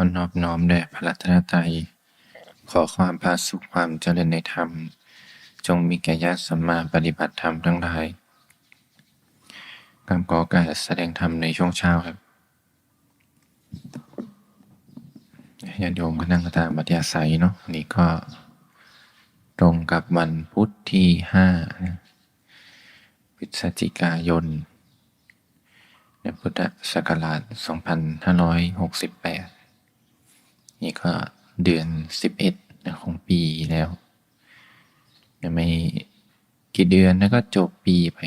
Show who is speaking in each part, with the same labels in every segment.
Speaker 1: อนอบน้อมแด่พระรัตนตรัย ขอความพาสุขความเจริญในธรรม จงมีแก่ญาติสัมมาปฏิบัติธรรมทั้งหลายกำกอการแสดงธรรมในช่วงเช้าครับญาติโยมก็นั่งตามบัตยาศัยเนาะนี่ก็ตรงกับวันพุธที่ห้าพฤศจิกายนในพุทธศักราช 2568 นี่ก็เดือน11นะของปีแล้วยังไม่กี่เดือนแล้วก็จบปีไป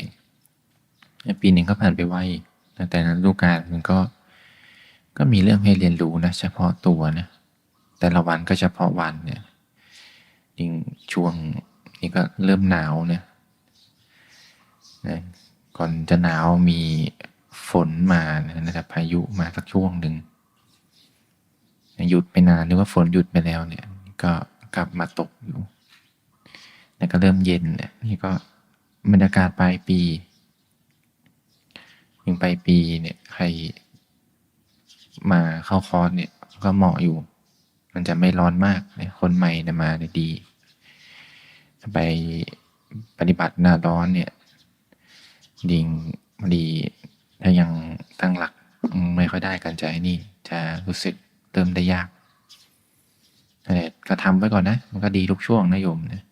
Speaker 1: ปีหนึ่งก็ผ่านไปไวแต่ละลูกการมันก็ก็มีเรื่องให้เรียนรู้นะ เฉพาะตัวนะ แต่ละวันก็เฉพาะวันเนี่ยยิ่งช่วงนี้ก็เริ่มหนาวเนี่ยนะก่อนจะหนาวมีฝนมานะครับพายุมาสักช่วงหนึ่ง หยุดไปนานหรือว่าฝนหยุดไปแล้วเนี่ย ก็กลับมาตกอยู่แล้วก็เริ่มเย็นเนี่ยนี่ก็บรรยากาศปลายปียังปลายปีเนี่ยใครมาเข้าคอร์สเนี่ยก็เหมาะอยู่ มันจะไม่ร้อนมากเนี่ยคนใหม่เนี่ยมาได้ดีไปปฏิบัติหน้าร้อนเนี่ยดิงดีถ้ายังตั้งหลักไม่ค่อยได้กันใจนี่ จะรู้สึก เติมได้ยากแต่ก็ทำไว้ก่อนนะ มันก็ดีทุกช่วงนะโยมนะ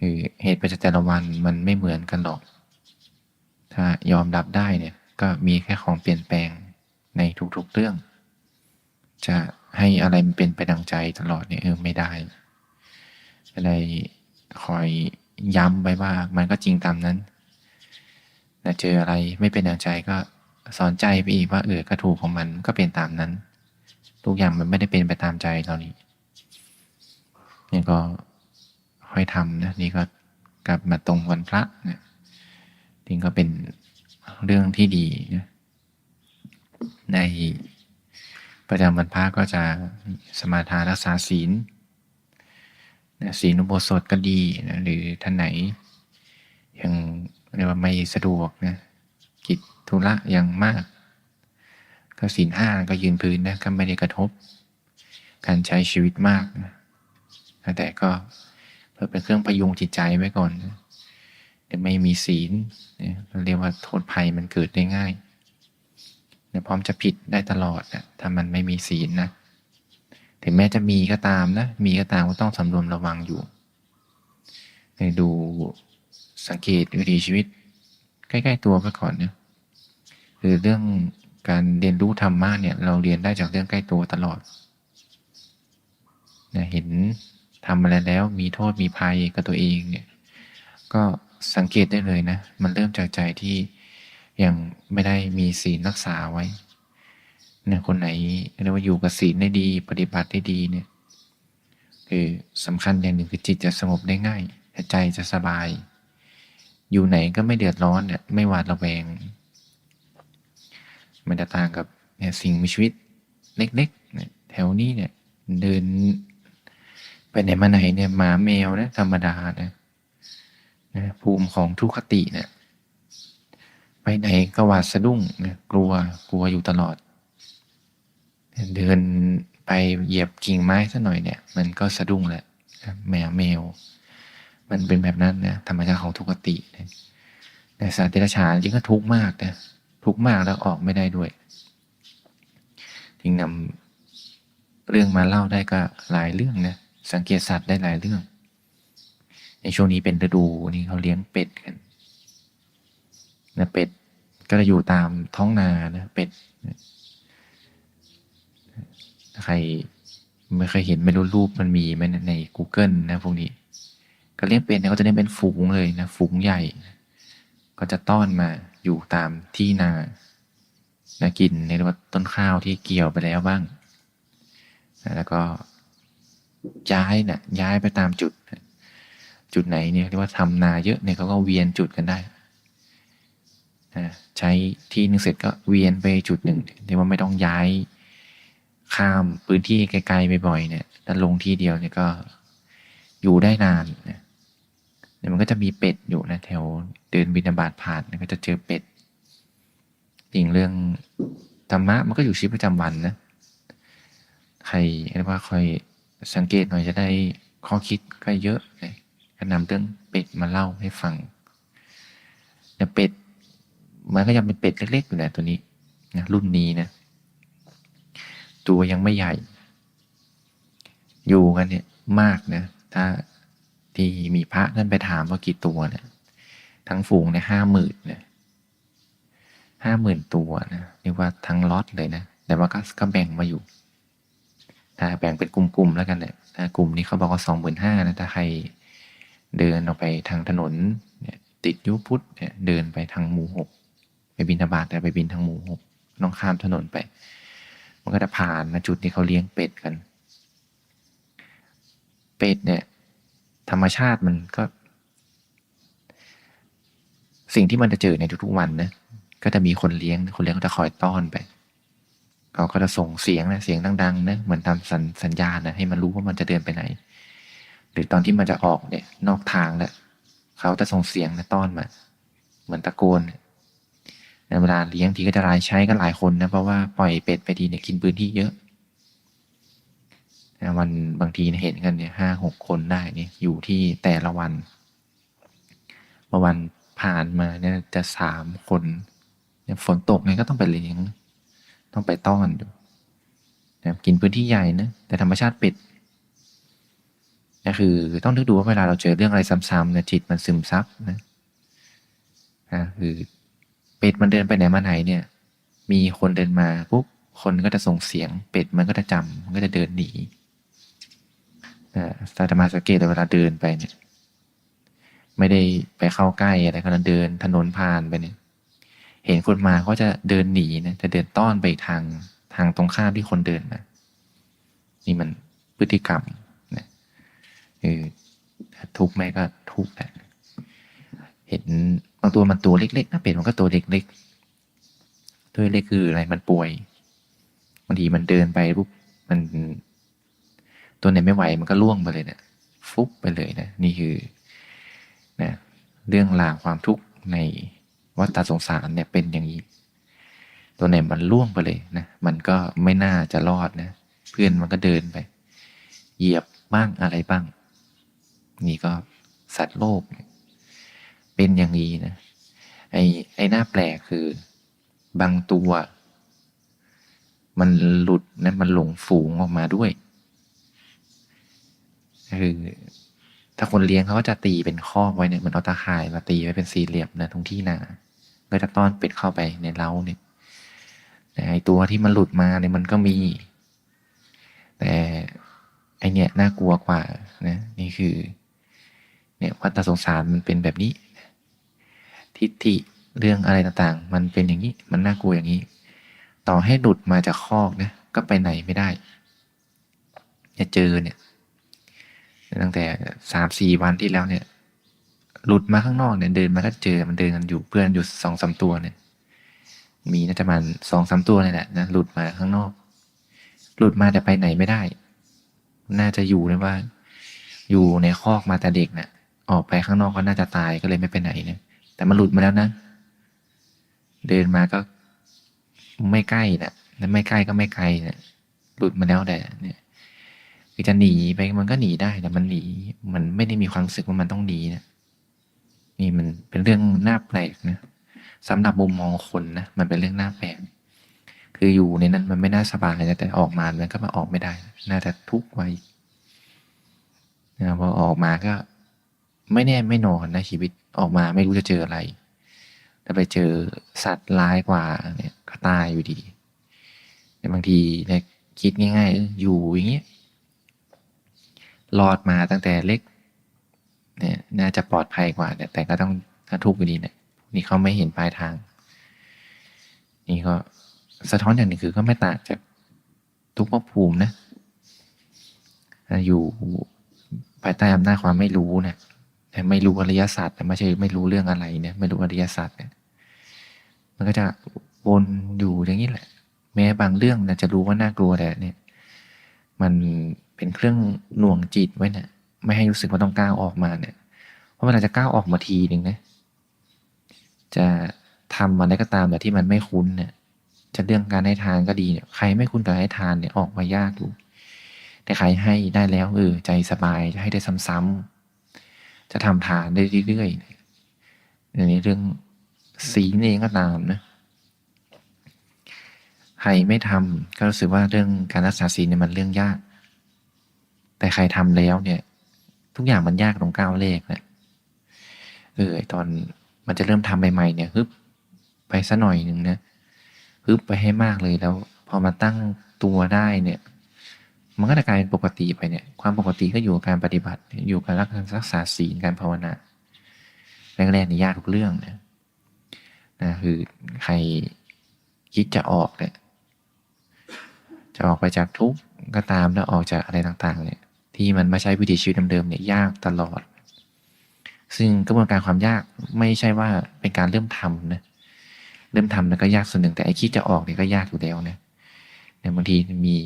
Speaker 1: คือเหตุปัจจัยแต่ละวันมันไม่เหมือนกันหรอก ถ้ายอมรับได้เนี่ย ก็มีแค่ของเปลี่ยนแปลงในทุกๆเรื่อง จะให้อะไรมันเป็นไปดังใจตลอดเนี่ยเออไม่ได้อะไรคอยย้ำไว้ว่ามันก็จริงตามนั้นแต่เจออะไรไม่เป็นดังใจก็สอนใจไปอีกว่าเออก็ถูกของมันก็เป็นตามนั้น ทุกอย่างมันไม่ได้เป็นไปตามใจเรานี่นี่ก็ค่อยทำนะนี่ก็กลับมาตรงวันพระนะนี่ก็เป็นเรื่องที่ดีนะในประจำวันพระก็จะสมาทานรักษาศีลนะศีลอุโบสถก็ดีนะหรือท่านไหน ยังเรียกว่าไม่สะดวกนะกิจธุระยังมาก ก็ศีลห้าก็ยืนพื้นนะก็ไม่ได้กระทบ การใช้ชีวิตมากนะแต่ก็เพื่อเป็นเครื่องพยุงจิตใจไว้ก่อนนะไม่มีศีลเนี่ยเราเรียกว่าโทษภัยมันเกิดได้ง่ายเนี่ยพร้อมจะผิดได้ตลอดนะถ้ามันไม่มีศีลนะถึงแม้จะมีก็ตามนะ มีก็ตามก็ต้องสำรวมระวังอยู่ดูสังเกตวิถีชีวิต ใกล้ ๆ ตัวไปก่อนเนี่ยคือเรื่อง การเรียนรู้ธรรมะเนี่ยเราเรียนได้จากเรื่องใกล้ตัวตลอดนะเห็นทำอะไรแล้วมีโทษมีภัยกับตัวเองเนี่ยก็สังเกตได้เลยนะ มันเริ่มจากใจที่ยังไม่ได้มีศีลรักษาไว้เนี่ยคนไหนเรียกว่าอยู่กับศีลได้ดี ปฏิบัติได้ดีเนี่ยคือสำคัญอย่างหนึ่งคือจิตจะสงบได้ง่ายใจจะสบาย อยู่ไหนก็ไม่เดือดร้อนเนี่ยไม่หวาดระแวง มันจะต่างกับเนี่ยสิ่งมีชีวิตเล็กๆเนี่ยแถวนี้เนี่ยเดินไปไหนมาไหนเนี่ยหมาแมวนะธรรมดานะนะภูมิของทุกขติเนี่ยไปไหนก็หวาดสะดุ้งนะกลัวกลัวอยู่ตลอด เดินไปเหยียบกิ่งไม้สักหน่อยเนี่ย มันก็สะดุ้งแหละแมวแมว มันเป็นแบบนั้นนะธรรมชาติของทุกขตินะแต่สัตว์เดรัจฉานจริงก็ทุกข์มากนะ ทุกข์มากแล้วออกไม่ได้ด้วยจึงนำเรื่องมาเล่าได้ก็หลายเรื่องนะสังเกตสัตว์ได้หลายเรื่อง ในช่วงนี้เป็นฤดูนี่เขาเลี้ยงเป็ดกันนะเป็ดก็จะอยู่ตามท้องนานะเป็ดใครไม่เคยเห็นไม่รู้รูปมันมีไหมใน Google นะพวกนี้ก็เลี้ยงเป็ดเนี่ยเขาจะเลี้ยงเป็นฝูงเลยนะฝูงใหญ่ ก็จะต้อนมา อยู่ตามที่นานะกินในว่าต้นข้าวที่เกี่ยวไปแล้วบ้างนะแล้วก็ย้ายนะ่ะย้ายไปตามจุด จุดไหนเนี่ยเรียกว่าทำนาเยอะเนี่ยเขาก็เวียนจุดกันได้นะใช้ที่หนึ่งเสร็จก็เวียนไปจุดหนึ่งเรียกว่าไม่ต้องย้ายข้ามพื้นที่ไกลๆบ่อยๆเนี่ยแต่ลงที่เดียวเนี่ยก็อยู่ได้นานนะเนี่ยมันก็จะมีเป็ดอยู่นะแถว เดินบินาบาตผ่านก็จะเจอเป็ดจริงเรื่องธรรมะมันก็อยู่ชีวิตประจำวันนะ ใครเรียกว่าคอยสังเกตหน่อยจะได้ข้อคิดก็เยอะนะก็นำเรื่องเป็ดมาเล่าให้ฟังเนี่เป็ดมันก็ยังเป็นเป็ดเล็ก ๆ อยู่นะตัวนี้นะรุ่นนี้นะ ตัวยังไม่ใหญ่ อยู่กันเนี่ยมากนะ ถ้าที่มีพระท่านไปถามว่ากี่ตัวเนี่ย ทั้งฝูงเนี่ยห้าหมื่นเนี่ยห้าหมื่นตัวนะเรียกว่าทั้งล็อตเลยนะ แต่ว่าก็ก็แบ่งมาอยู่ถ้าแบ่งเป็นกลุ่มๆแล้วกันเนี่ยถ้ากลุ่มนี้เขาบอกว่าสองหมื่นห้านะถ้าใครเดินออกไปทางถนนเนี่ยติดยุพุทธเนี่ยเดินไปทางหมู่หกไปบินทบาทแต่ไปบินทางหมู่หกต้องข้ามถนนไป มันก็จะผ่านมาจุดที่เขาเลี้ยงเป็ดกัน เป็ดเนี่ย ธรรมชาติมันก็ สิ่งที่มันจะเจอในทุกๆวันนะก็จะมีคนเลี้ยง คนเลี้ยงก็จะคอยต้อนไปเขาก็จะส่งเสียงนะเสียงดังๆนะเหมือนทำสัญสญญาณนะให้มันรู้ว่ามันจะเดินไปไหน หรือตอนที่มันจะออกเนี่ย นอกทางแล้วเขาจะส่งเสียงนะต้อนมา เหมือนตะโกนในเวลาเลี้ยงทีก็จะรายใช้กันหลายคนนะเพราะว่าปล่อยเป็ดไปทีเนี่ยกินพื้นที่เยอะวันบางทีเนี่ยเห็นกันเนี่ยห้าหกคนได้เนี่ยอยู่ที่แต่ละวันเมื่อวัน ผ่านมาเนี่ยจะสามคนเนี่ยฝนตกไงก็ต้องไปเลี้ยง ต้องไปต้อนอยู่นะกินพื้นที่ใหญ่นะแต่ธรรมชาติป็ดก็คือต้องนึกดูว่าเวลาเราเจอเรื่องอะไรซ้ำๆเนี่ยจิตมันซึมซับนะนะคือเป็ดมันเดินไปไหนมาไหนเนี่ย มีคนเดินมาปุ๊บคนก็จะส่งเสียง เป็ดมันก็จะจำมันก็จะเดินหนีอ่าตามาสังเกตเวลาเดินไปเนี่ย ไม่ได้ไปเข้าใกล้อะไรก็เดินถนนผ่านไปเนี่ย เห็นคนมาก็จะเดินหนีนะจะเดินต้อนไปอีกทางทางตรงข้ามที่คนเดินมานี่มันพฤติกรรมนะเออทุกข์ไหมก็ทุกข์แหละเห็นบางตัวมันตัวเล็กๆนะเป็ดมันก็ตัวเล็กๆตัวเล็กคืออะไรมันป่วยบางทีมันเดินไปปุ๊บมันตัวไหนไม่ไหวมันก็ล่วงไปเลยเนะี่ยฟุบไปเลยนะนี่คือ นะเรื่องราวความทุกข์ในวัฏสงสารเนี่ยเป็นอย่างนี้ ตัวไหนมันล่วงไปเลยนะมันก็ไม่น่าจะรอดนะเพื่อนมันก็เดินไป เหยียบบ้างอะไรบ้าง นี่ก็สัตว์โลก เป็นอย่างนี้นะไอ้ไอ้หน้าแปลกคือบางตัว มันหลุดนะมันหลงฝูงออกมาด้วยคือ ถ้าคนเลี้ยงเขาก็จะตีเป็นคอกไว้เนี่ยเหมือนเอาตาข่ายมาตีไว้เป็นสี่เหลี่ยมนะตรงที่นาก็จะต้อนเป็ดเข้าไปในเล้าเนี่ยแต่ไอตัวที่มันหลุดมาเนี่ยมันก็มี แต่ไอเนี่ยน่ากลัวกว่านะนี่คือ เนี่ยวัฏสงสารมันเป็นแบบนี้ ทิฏฐิเรื่องอะไรต่างๆ มันเป็นอย่างนี้มันน่ากลัวอย่างนี้ ต่อให้หลุดมาจากคอกนะก็ไปไหนไม่ได้จะเจอเนี่ย ตั้งแต่สามสี่วันที่แล้วเนี่ย หลุดมาข้างนอกเนี่ยเดินมาก็เจอมันเดินกันอยู่เพื่อนอยู่สองสามตัวเนี่ย มีน่าจะมาณสองสามตัวเลยแหละนะหลุดมาข้างนอก หลุดมาแต่ไปไหนไม่ได้ น่าจะอยู่เลยว่า อยู่ในคอกมาแต่เด็กเนะ่ะออกไปข้างนอกก็น่าจะตายก็เลยไม่ไปไหนเนี่ยแต่มันหลุดมาแล้วนะเดินมาก็ไม่ใกล้นะแล้วไม่ใกล้ก็ไม่ไกลเนะหลุดมาแล้วแต่เนี่ย คือจะหนีไปมันก็หนีได้แต่มันหนีมันไม่ได้มีความรู้สึกว่ามันต้องหนีนะนี่มันเป็นเรื่องน่าแปลกนะสำหรับมุมมองคนนะมันเป็นเรื่องน่าแปลกคืออยู่ในนั้นมันไม่น่าสบายนะแต่ออกมามันก็มาออกไม่ได้ น่าจะทุกข์ไว้นะพอออกมาก็ไม่แน่ไม่นอนนะชีวิตออกมาไม่รู้จะเจออะไรถ้าไปเจอสัตว์ร้ายกว่าเนี่ยก็ตายอยู่ดีแต่บางทีเนี่ยคิดง่ายๆ อยู่อย่างเงี้ย รอดมาตั้งแต่เล็กเนี่ยน่าจะปลอดภัยกว่าแต่ก็ต้องถ้าทุกข์อยู่ดีเนี่ยนี่เขาไม่เห็นปลายทาง นี่ก็สะท้อนอย่างหนึ่งคือก็ไม่ต่างจากทุกภพภูมินะอยู่ภายใต้อำนาจความไม่รู้เนี่ยแต่ไม่รู้อริยศาสตร์แต่ไม่ใช่ไม่รู้เรื่องอะไรเนี่ยไม่รู้อริยศาสตร์เนี่ยมันก็จะวนอยู่อย่างนี้แหละ แม้บางเรื่องนะจะรู้ว่าน่ากลัวแต่เนี่ย มัน เป็นเครื่องหน่วงจิตไว้เนี่ยไม่ให้รู้สึกว่าต้องก้าวออกมาเนี่ย เพราะเวลาจะก้าวออกมาทีหนึ่งนะ จะทำอะไรก็ตามแต่ที่มันไม่คุ้นเนี่ย จะเรื่องการให้ทานก็ดีเนี่ย ใครไม่คุ้นกับให้ทานเนี่ยออกมายากดูแต่ใครให้ได้แล้วเออใจสบายจะให้ได้ซ้ำๆจะทำทานได้เรื่อยๆอันนี้เรื่องศีลเองก็ตามนะใครไม่ทำก็รู้สึกว่าเรื่องการรักษาศีลเนี่ยมันเรื่องยาก แต่ใครทำแล้วเนี่ย ทุกอย่างมันยากตรงก้าวเลขนะเออตอนมันจะเริ่มทำใหม่ๆเนี่ยฮึบไปสัหน่อยหนึ่งนะฮึบไปให้มากเลยแล้ว พอมาตั้งตัวได้เนี่ย มันก็จะกลายเป็นปกติไปเนี่ย ความปกติก็อยู่กับการปฏิบัติ อยู่กับรักษาศีลการภาวนาแรกๆนี่ยากทุกเรื่องนะนะคือใครคิดจะออกเนี่ยจะออกไปจากทุกข์ก็ตามแล้วออกจากอะไรต่าง ๆ เนี่ย ที่มันไม่ใช่วิถีชีวิตเดิมๆเนี่ยยากตลอด ซึ่งกระบวนการความยากไม่ใช่ว่าเป็นการเริ่มทำนะเริ่มทำแล้วก็ยากส่วนหนึ่งแต่ไอ้คิดจะออกเนี่ยก็ยากอยู่แล้วนะเนี่ยบางทีมี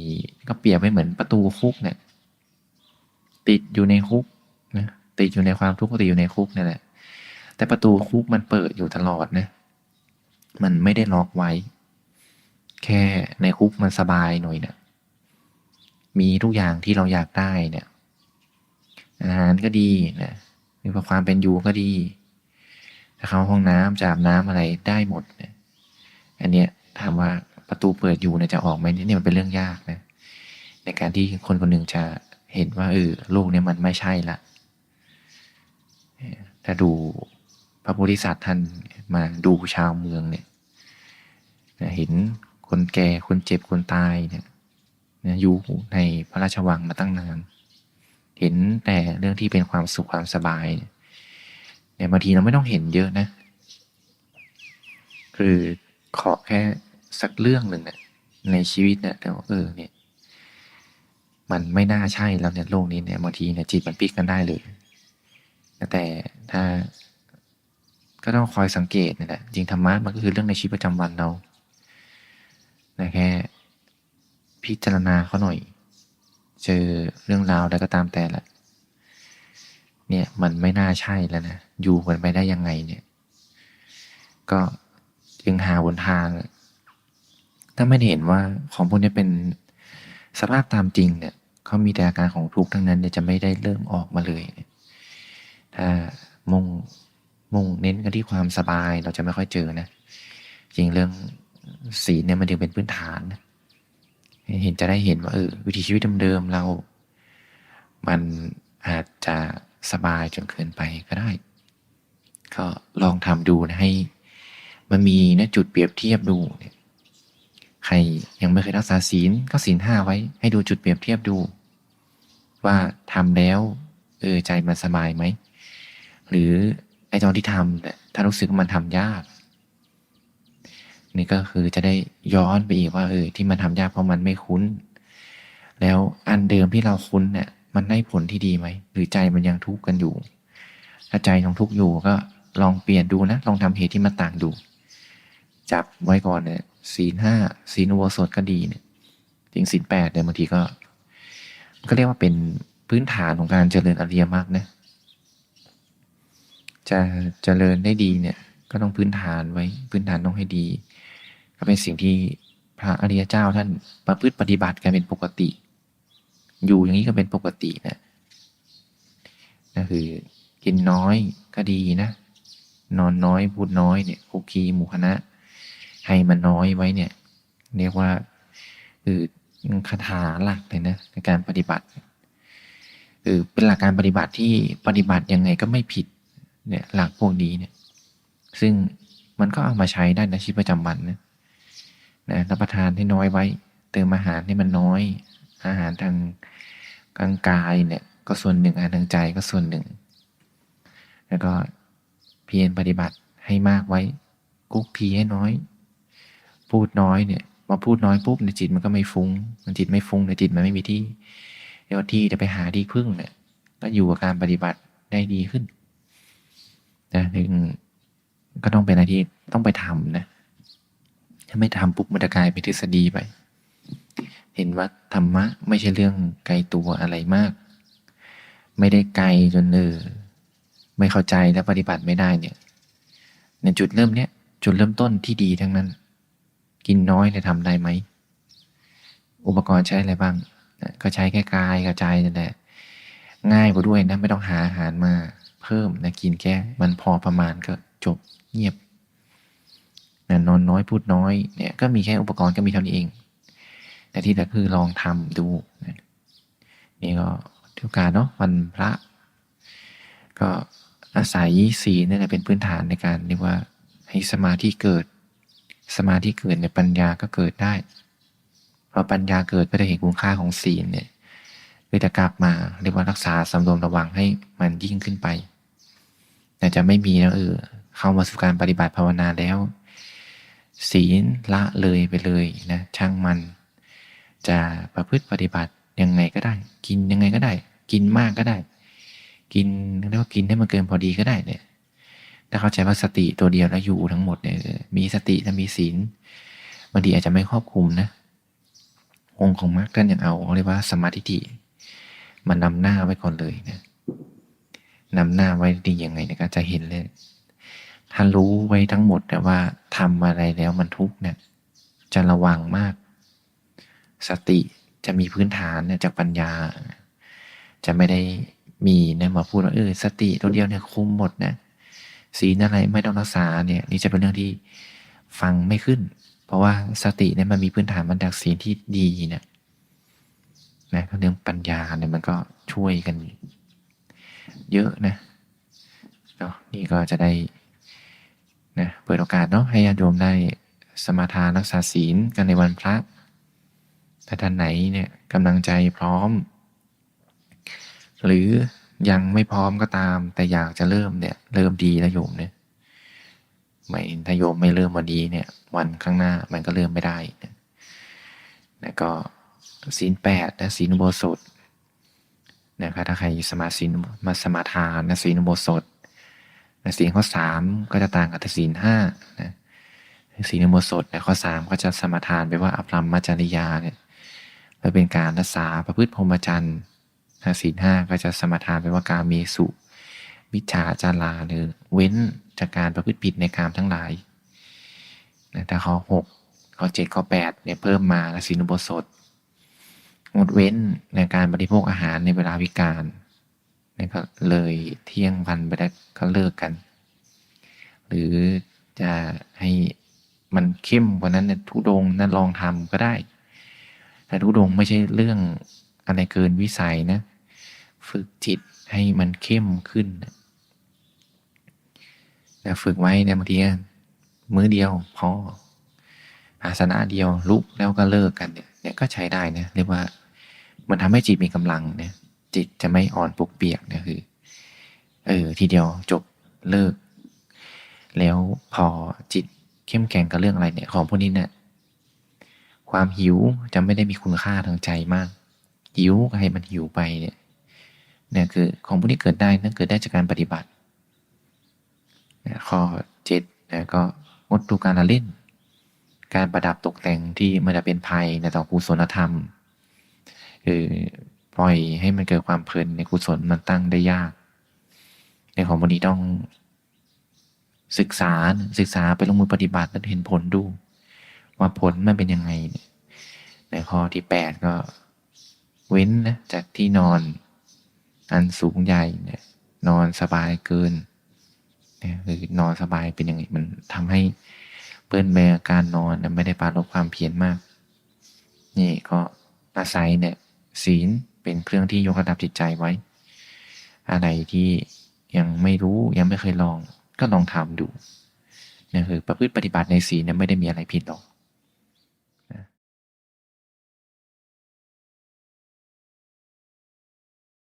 Speaker 1: ก็เปรียบไว้เหมือนประตูคุกเนี่ย ติดอยู่ในคุกนะติดอยู่ในความทุกข์ติดอยู่ในคุกนี่แหละแต่ประตูคุกมันเปิดอยู่ตลอดนะมันไม่ได้ล็อกไว้ แค่ในคุกมันสบายหน่อยเนี่ย มีทุกอย่างที่เราอยากได้เนี่ย อาหารก็ดีนะมีความเป็นอยู่ก็ดีจะเข้าห้องน้ำจาบน้ำอะไรได้หมดเนี่ยอันเนี้ยถามว่าประตูเปิดอยู่เนี่ยจะออกไหมเนี่ยมันเป็นเรื่องยากนะ ในการที่คนคนหนึ่งจะเห็นว่าเออโลกเนี่ยมันไม่ใช่ละถ้าดูพระโพธิสัตว์ท่านมาดูชาวเมืองเนี่ยเห็นคนแก่คนเจ็บคนตายเนี่ย อยู่ในพระราชวังมาตั้งนาน เห็นแต่เรื่องที่เป็นความสุขความสบายเนี่ยบางทีเราไม่ต้องเห็นเยอะนะ คือขอแค่สักเรื่องหนึ่งเนี่ยในชีวิตเนี่ยแต่ว่าเออเนี่ย มันไม่น่าใช่แล้วเนี่ยโลกนี้เนี่ยบางทีเนี่ยจิตมันพลิกกันได้เลยแต่ถ้าก็ต้องคอยสังเกตนี่แหละจริงธรรมะมันก็คือเรื่องในชีวิตประจำวันเราแต่แค่ พิจารณาเขาหน่อย เจอเรื่องราวแล้วก็ตามแต่ละ เนี่ยมันไม่น่าใช่แล้วนะ อยู่กันไปได้ยังไงเนี่ย ก็จึงหาบนทาง ถ้าไม่เห็นว่าของพวกนี้เป็นสภาพตามจริงเนี่ยเขามีแต่อาการของทุกข์ทั้งนั้นเนี่ยจะไม่ได้เริ่มออกมาเลยถ้ามุ่งมุ่งเน้นกันที่ความสบายเราจะไม่ค่อยเจอนะ จริงเรื่องศีลเนี่ยมันถึงเป็นพื้นฐานนะ เห็นจะได้เห็นว่าเออวิถีชีวิตเดิมๆเรา มันอาจจะสบายจนเกินไปก็ได้ ก็ลองทำดูนะให้ มันมีนะจุดเปรียบเทียบดูเนี่ยใครยังไม่เคยรักษาศีลก็ศีลห้าไว้ ให้ดูจุดเปรียบเทียบดู ว่าทำแล้วเออใจมันสบายไหมหรือไอ้ตอนที่ทำเนี่ยถ้ารู้สึกมันทำยาก นี่ก็คือจะได้ย้อนไปอีกว่าเออที่มันทำยากเพราะมันไม่คุ้น แล้วอันเดิมที่เราคุ้นเนี่ยมันได้ผลที่ดีไหม หรือใจมันยังทุกข์กันอยู่ ถ้าใจยังทุกข์อยู่ก็ลองเปลี่ยนดูนะ ลองทำเหตุที่มันต่างดู จับไว้ก่อนเนี่ยศีลห้าศีลอุโบสถก็ดีเนี่ยจริงศีลแปดเนี่ยบางทีก็ก็เรียกว่าเป็นพื้นฐานของการเจริญอริยมรรคนะจะเจริญได้ดีเนี่ย ก็ต้องพื้นฐานไว้พื้นฐานต้องให้ดี ก็เป็นสิ่งที่พระอริยเจ้าท่านประพฤติปฏิบัติกันเป็นปกติ อยู่อย่างนี้ก็เป็นปกตินะนั่นคือกินน้อยก็ดีนะ นอนน้อยพูดน้อยเนี่ยคุกคีหมู่คณะ ให้มันน้อยไว้เนี่ย เรียกว่าคือคาถาหลักเลยนะในการปฏิบัติคือเป็นหลักการปฏิบัติที่ปฏิบัติยังไงก็ไม่ผิดเนี่ยหลักพวกนี้เนี่ย ซึ่งมันก็เอามาใช้ได้ในชีวิตประจำวันนะ นะรับประทานให้น้อยไว้ เติมอาหารให้มันน้อย อาหารทางกลางกายเนี่ยก็ส่วนหนึ่งอาหารทางใจก็ส่วนหนึ่ง แล้วก็เพียรปฏิบัติให้มากไว้ กุ๊กพีให้น้อย พูดน้อยเนี่ยมาพูดน้อยปุ๊บในจิตมันก็ไม่ฟุง้ง มันจิตไม่ฟุ้งในจิตมันไม่มีที่เรียกว่าที่จะไปหาที่พึ่งเนี่ยก็อยู่กับการปฏิบัติได้ดีขึ้นนะถึงก็ต้องเป็นอะไรที่ต้องไปทำนะ ถ้าไม่ทำปุ๊บมันจะกลายเป็นทฤษฎีไป เห็นว่าธรรมะไม่ใช่เรื่องไกลตัวอะไรมาก ไม่ได้ไกลจนเออไม่เข้าใจและปฏิบัติไม่ได้เนี่ย ในจุดเริ่มเนี้ยจุดเริ่มต้นที่ดีทั้งนั้น กินน้อยจะทำได้ไหม อุปกรณ์ใช้อะไรบ้าง ก็ใช้แค่กายกับใจนั่นแหละ ง่ายกว่าด้วยนะ ไม่ต้องหาอาหารมา เพิ่มนะกินแค่มันพอประมาณก็จบเงียบ นะนอนน้อยพูดน้อยเนี่ยก็มีแค่อุปกรณ์ก็มีเท่านี้เอง แต่ที่เหลือคือลองทำดูนะนี่ก็ถือโอกาสเนาะวันพระ ก็อาศัยศีลนี่แหละเป็นพื้นฐานในการเรียกว่าให้สมาธิเกิด สมาธิเกิดในยปัญญาก็เกิดได้พอปัญญาเกิดก็ได้เห็นคุณค่าของศีลเนี่ยก็จะกลับมาเรียกว่ารักษาสำรวมระวังให้มันยิ่งขึ้นไป แต่จะไม่มีแล้วเออเข้ามาสู่การปฏิบัติภาวนาแล้ว ศีลละเลยไปเลยนะช่างมัน จะประพฤติปฏิบัติยังไงก็ได้ กินยังไงก็ได้ กินมากก็ได้ กินเรียกว่ากินให้มันเกินพอดีก็ได้เนี่ยถ้าเข้าใจว่าสติตัวเดียวแล้วอยู่ทั้งหมดเนี่ยมีสติถ้ามีศีลบางทีอาจจะไม่ครอบคลุมนะองค์ของมรรคท่านยังเอาเรียกว่าสมาธิฐิมันนำหน้าไว้ก่อนเลยนะนำหน้าไว้ดียังไงเนี่ยก็จะเห็นเลย ถ้ารู้ไว้ทั้งหมดแต่ว่าทำอะไรแล้วมันทุกข์เนี่ย จะระวังมาก สติจะมีพื้นฐานเนี่ยจากปัญญา จะไม่ได้มีเนี่ยมาพูดว่าเออสติตัวเดียวเนี่ยคุมหมดนะศีลอะไรไม่ต้องรักษาเนี่ย นี่จะเป็นเรื่องที่ฟังไม่ขึ้น เพราะว่าสติเนี่ยมันมีพื้นฐานมันจากศีลที่ดีเนี่ยนะเรื่องปัญญาเนี่ยมันก็ช่วยกัน เยอะนะเนาะนี่ก็จะได้ นะเปิดโอกาสเนาะให้ญาติโยมได้สมาทานรักษาศีลกันในวันพระ ถ้าท่านไหนเนี่ยกำลังใจพร้อม หรือยังไม่พร้อมก็ตาม แต่อยากจะเริ่มเนี่ยเริ่มดีแล้วโยมเนี่ยไม่ถ้าโยมไม่เริ่มวันนี้เนี่ย วันข้างหน้ามันก็เริ่มไม่ได้นะก็ศีลแปดนะศีลอุโบสถนะครับถ้าใครสมาศีลมาสมาทานนะศีลอุโบสถ นะศีลข้อสามก็จะต่างกับศีลห้านะศีลอุโบสถนะข้อสามก็จะสมทานไปว่าอภรรมจริยาเนี่ยเพื่อเป็นการรักษาประพฤติพรหมจรรย์นะศีลห้าก็จะสมทานไปว่าการเมสุมิจฉาจาราหรือเว้นจากการประพฤติผิดในกามทั้งหลายนะถ้าข้อหกข้อเจ็ดข้อแปดเนี่ยเพิ่มมาและศีลอุโบสถงดเว้นในการบริโภคอาหารในเวลาวิกาล นี่ก็เลยเที่ยงพันไปได้ก็เลิกกัน หรือจะให้มันเข้มกว่านั้นทุดงนั้นลองทำก็ได้ แต่ทุดงไม่ใช่เรื่องอะไรเกินวิสัยนะ ฝึกจิตให้มันเข้มขึ้นนะแล้วฝึกไว้เนี่ยบางทีมื้อเดียวพออาสนะเดียวลุกแล้วก็เลิกกันเนี่ยเนี่ยก็ใช้ได้นะเรียกว่ามันทำให้จิตมีกำลังเนี่ย จิตจะไม่อ่อนปุกเปียกเนี่ยคือ เออ ทีเดียวจบเลิก แล้วพอจิตเข้มแข็งกับเรื่องอะไรเนี่ย ของพวกนี้เนี่ยความหิวจะไม่ได้มีคุณค่าทางใจมาก หิวให้มันหิวไปเนี่ยเนี่ยคือของพวกนี้เกิดได้นั่นเกิดได้จากการปฏิบัติข้อเจ็ดนะก็งดดูการละเล่น การประดับตกแต่งที่มันจะเป็นภัยในต่อกุศลธรรมคือ ปล่อยให้มันเกิดความเพลินในกุศลมันตั้งได้ยาก ในของวกนี้ต้องศึกษาศึกษาไปลงมือปฏิบัติแล้วเห็นผลดู ว่าผลมันเป็นยังไง ในข้อที่แปดก็เว้นนะจากที่นอนอันสูงใหญ่เนี่ยนอนสบายเกินเนี่ยคือนอนสบายเป็นยังไงมันทำให้เปิ้นแบการนอนไม่ได้ปาลบความเพียรมาก นี่ก็อาศัยเนี่ยศีล เป็นเครื่องที่ยกระดับจิตใจไว้ อะไรที่ยังไม่รู้ยังไม่เคยลองก็ลองทำดูนี่คือประพฤติปฏิบัติในศีลเนี่ยไม่ได้มีอะไรผิดหรอก